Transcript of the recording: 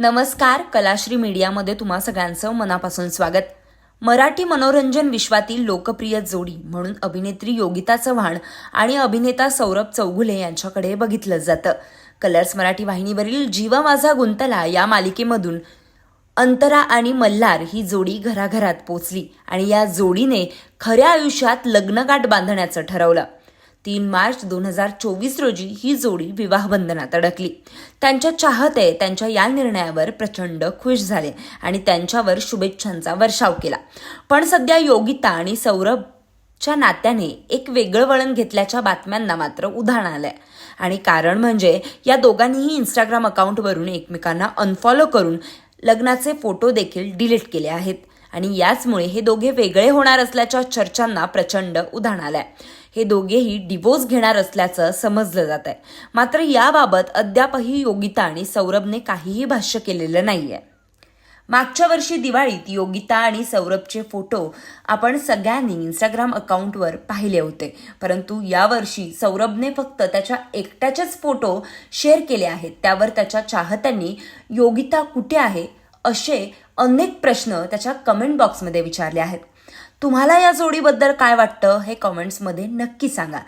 नमस्कार कलाश्री मीडियामध्ये तुम्हा सगळ्यांचं मनापासून स्वागत. मराठी मनोरंजन विश्वातील लोकप्रिय जोडी म्हणून अभिनेत्री योगिता चव्हाण आणि अभिनेता सौरभ चौगुले यांच्याकडे बघितलं जातं. कलर्स मराठी वाहिनीवरील जीव माझा गुंतला या मालिकेमधून अंतरा आणि मल्हार ही जोडी घराघरात पोचली आणि या जोडीने खऱ्या आयुष्यात लग्नगाठ बांधण्याचं ठरवलं. तीन मार्च दोन हजार चोवीस रोजी ही जोडी विवाहबंधनात अडकली. त्यांच्या चाहते त्यांच्या या निर्णयावर प्रचंड खुश झाले आणि त्यांच्यावर शुभेच्छांचा वर्षाव केला. पण सध्या योगिता आणि सौरभच्या नात्याने एक वेगळं वळण घेतल्याच्या बातम्यांना मात्र उधाण आलंय. आणि कारण म्हणजे या दोघांनीही इंस्टाग्राम अकाउंटवरून एकमेकांना अनफॉलो करून लग्नाचे फोटो देखील डिलीट केले आहेत. आणि याचमुळे हे दोघे वेगळे होणार असल्याच्या चर्चांना प्रचंड उधाण आलंय. हे दोघेही डिवोर्स घेणार असल्याचं समजलं जात आहे मात्र याबाबत अद्यापही योगिता आणि सौरभने काहीही भाष्य केलेलं नाहीये. मागच्या वर्षी दिवाळीत योगिता आणि सौरभचे फोटो आपण सगळ्यांनी इंस्टाग्राम अकाउंटवर पाहिले होते. परंतु यावर्षी सौरभने फक्त त्याच्या एकट्याचेच फोटो शेअर केले आहेत. त्यावर त्याच्या चाहत्यांनी योगिता कुठे आहे? असे अनेक प्रश्न त्याच्या कमेंट बॉक्समध्ये विचारले आहेत. तुम्हाला या जोडीबद्दल काय वाटतं हे कमेंट्समध्ये नक्की सांगा.